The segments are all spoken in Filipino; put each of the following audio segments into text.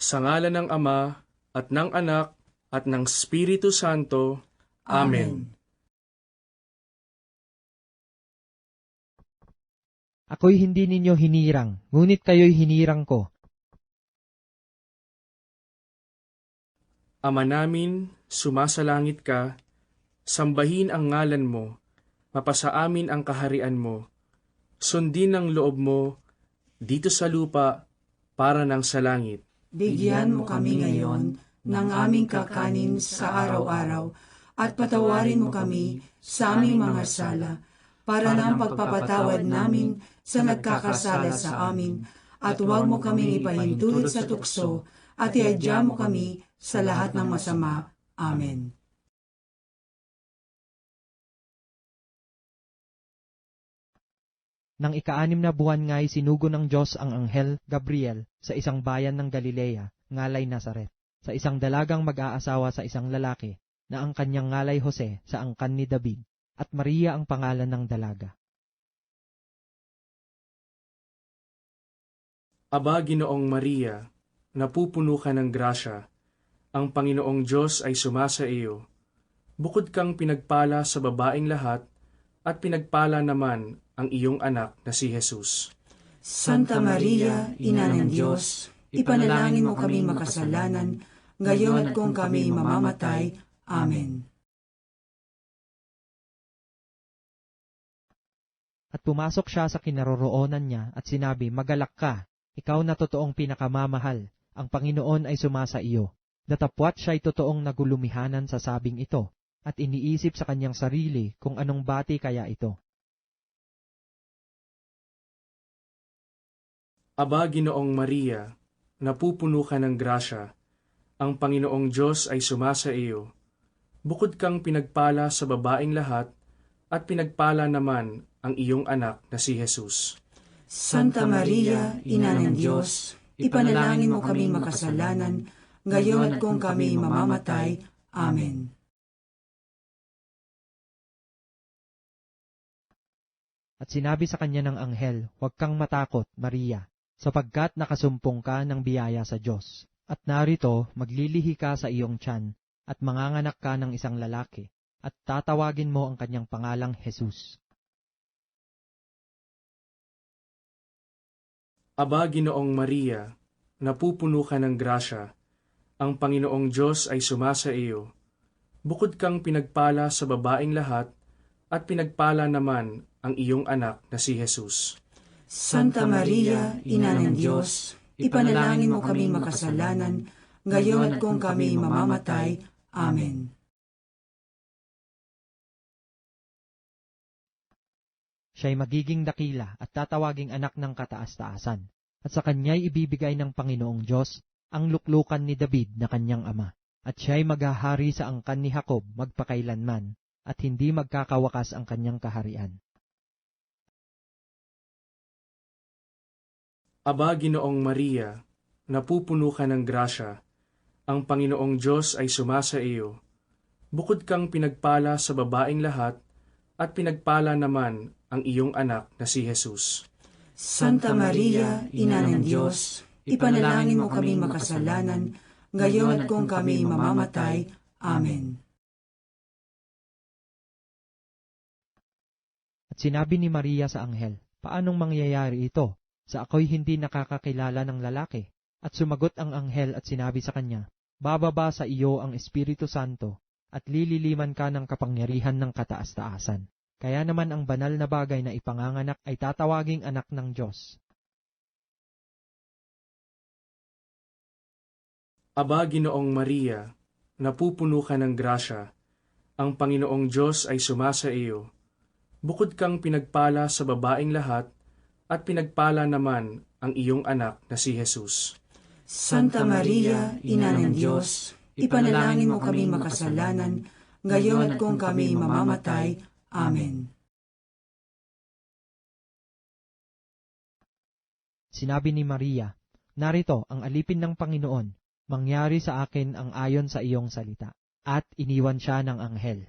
Sa ngala ng Ama, at ng Anak, at ng Espiritu Santo. Amen. Ako'y hindi ninyo hinirang, ngunit kayo'y hinirang ko. Ama namin, sumasalangit ka, sambahin ang ngalan mo, mapasa amin ang kaharian mo, sundin ang loob mo, dito sa lupa, para ng sa langit. Bigyan mo kami ngayon ng aming kakanin sa araw-araw at patawarin mo kami sa aming mga sala para ng pagpapatawad namin sa nagkakasala sa amin at huwag mo kaming ipahintulot sa tukso at iadya mo kami sa lahat ng masama. Amen. Nang ikaanim na buwan nga'y sinugo ng Diyos ang anghel Gabriel sa isang bayan ng Galilea, ngalay Nazaret, sa isang dalagang mag-aasawa sa isang lalaki, na ang kanyang ngalay Jose sa angkan ni David, at Maria ang pangalan ng dalaga. Aba, Ginoong Maria, napupuno ka ng grasya, ang Panginoong Diyos ay sumasa iyo. Bukod kang pinagpala sa babaing lahat, at pinagpala naman ang iyong anak na si Jesus. Santa Maria, Ina ng Diyos, ipanalangin mo kami makasalanan, ngayon at kung kami mamamatay. Amen. At pumasok siya sa kinaroroonan niya at sinabi, Magalak ka, ikaw na totoong pinakamamahal, ang Panginoon ay sumasa iyo. Datapwat siya'y totoong nagulumihanan sa sabing ito, at iniisip sa kanyang sarili kung anong bati kaya ito. Aba, Ginoong Maria, napupuno ka ng grasya, ang Panginoong Diyos ay sumasa iyo. Bukod kang pinagpala sa babaing lahat, at pinagpala naman ang iyong anak na si Jesus. Santa Maria, Ina ng Diyos, ipanalangin mo kami makasalanan, ngayon at kung kami mamamatay. Amen. At sinabi sa kanya ng anghel, Huwag kang matakot, Maria, sapagkat nakasumpong ka ng biyaya sa Diyos. At narito, maglilihi ka sa iyong tiyan, at manganganak ka ng isang lalaki, at tatawagin mo ang kanyang pangalang Jesus. Aba, Ginoong Maria, napupuno ka ng grasya, ang Panginoong Diyos ay sumasa iyo. Bukod kang pinagpala sa babaing lahat, at pinagpala naman ang iyong anak na si Jesus. Santa Maria, Ina ng Diyos, ipanalangin mo kami makasalanan, ngayon at kung kami mamamatay. Amen. Siya'y magiging dakila at tatawaging anak ng kataas-taasan, at sa kanya'y ibibigay ng Panginoong Diyos ang luklukan ni David na kanyang ama, at siya'y maghahari sa angkan ni Jacob magpakailanman, at hindi magkakawakas ang kanyang kaharian. Aba, Ginoong Maria, napupuno ka ng grasya, ang Panginoong Diyos ay sumasa iyo. Bukod kang pinagpala sa babaing lahat, at pinagpala naman ang iyong anak na si Jesus. Santa Maria, Ina ng Diyos, ipanalangin mo kami makasalanan, ngayon at kung kami mamamatay. Amen. At sinabi ni Maria sa anghel, Paanong mangyayari ito? Sa ako'y hindi nakakakilala ng lalaki. At sumagot ang anghel at sinabi sa kanya, Bababa sa iyo ang Espiritu Santo, at lililiman ka ng kapangyarihan ng kataas-taasan. Kaya naman ang banal na bagay na ipanganganak ay tatawaging anak ng Diyos. Aba, Ginoong Maria, napupuno ka ng grasya, ang Panginoong Diyos ay sumasa iyo. Bukod kang pinagpala sa babaing lahat, at pinagpala naman ang iyong anak na si Jesus. Santa Maria, Ina ng Diyos, ipanalangin mo kami makasalanan, ngayon at kung kami mamamatay. Amen. Sinabi ni Maria, Narito ang alipin ng Panginoon, mangyari sa akin ang ayon sa iyong salita. At iniwan siya ng anghel.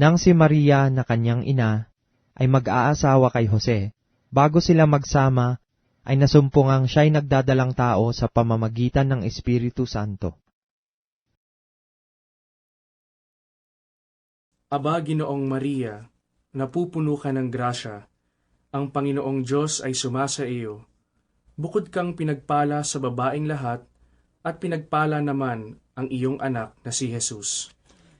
Nang si Maria na kanyang ina ay mag-aasawa kay Jose, bago sila magsama, ay nasumpungang siya'y nagdadalang tao sa pamamagitan ng Espiritu Santo. Aba, Ginoong Maria, napupuno ka ng grasya, ang Panginoong Diyos ay sumasa iyo. Bukod kang pinagpala sa babaing lahat, at pinagpala naman ang iyong anak na si Jesus.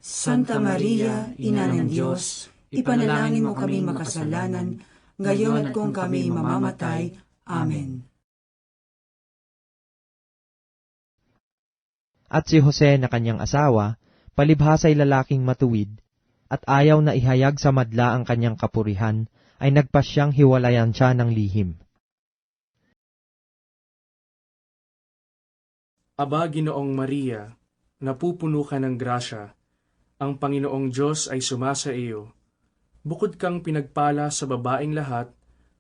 Santa Maria, Ina ng Diyos, ipanalangin mo kami makasalanan, ngayon at kung kami mamamatay. Amen. At si Jose na kanyang asawa, palibhasa'y lalaking matuwid, at ayaw na ihayag sa madla ang kanyang kapurihan, ay nagpasyang hiwalayan siya ng lihim. Aba, Ginoong Maria, napupuno ka ng grasya, ang Panginoong Diyos ay sumasa iyo. Bukod kang pinagpala sa babaing lahat,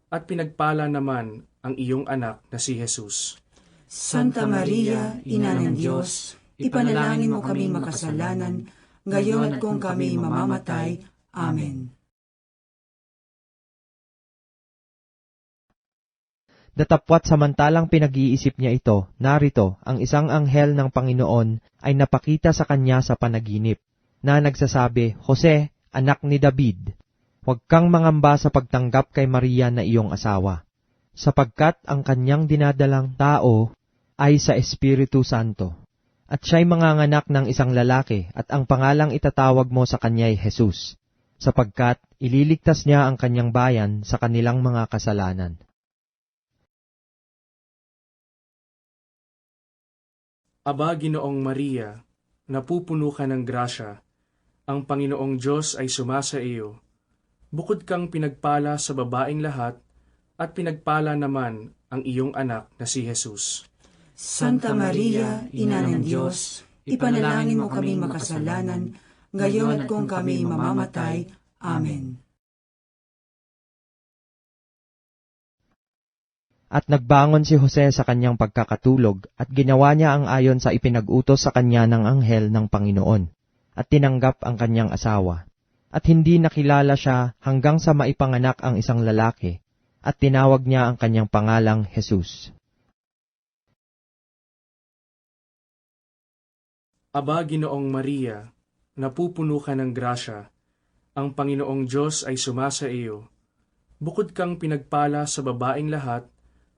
at pinagpala naman ang iyong anak na si Jesus. Santa Maria, Ina ng Diyos, ipanalangin mo kami makasalanan, ngayon at kung kami mamamatay. Amen. Datapwat samantalang pinag-iisip niya ito, narito, ang isang anghel ng Panginoon ay napakita sa kanya sa panaginip, na nagsasabi, Jose, anak ni David, huwag kang mangamba sa pagtanggap kay Maria na iyong asawa, sapagkat ang kanyang dinadalang tao ay sa Espiritu Santo. At siya'y manganganak ng isang lalaki at ang pangalang itatawag mo sa kanya'y Jesus, sapagkat ililigtas niya ang kanyang bayan sa kanilang mga kasalanan. Aba, Ginoong Maria, napupuno ka ng grasya, ang Panginoong Diyos ay sumasa iyo. Bukod kang pinagpala sa babaing lahat, at pinagpala naman ang iyong anak na si Jesus. Santa Maria, Ina ng Diyos, ipanalangin mo kami makasalanan, ngayon at kung kami mamamatay. Amen. At nagbangon si Jose sa kanyang pagkakatulog at ginawa niya ang ayon sa ipinag-utos sa kanya ng anghel ng Panginoon at tinanggap ang kanyang asawa. At hindi nakilala siya hanggang sa maipanganak ang isang lalaki at tinawag niya ang kanyang pangalang Jesus. Aba, Ginoong Maria, napupuno ka ng grasya, ang Panginoong Diyos ay sumasa iyo. Bukod kang pinagpala sa babaing lahat,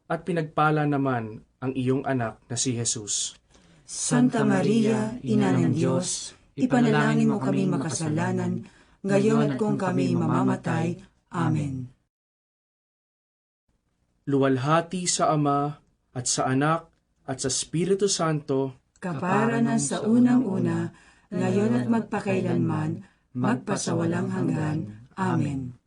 at pinagpala naman ang iyong anak na si Jesus. Santa Maria, Ina ng Diyos, ipanalangin mo kami makasalanan, ngayon at kung kami mamamatay. Amen. Luwalhati sa Ama, at sa Anak, at sa Espiritu Santo, Kapara ng sa unang-una, ngayon at magpakailanman, magpasawalang hanggan. Amen.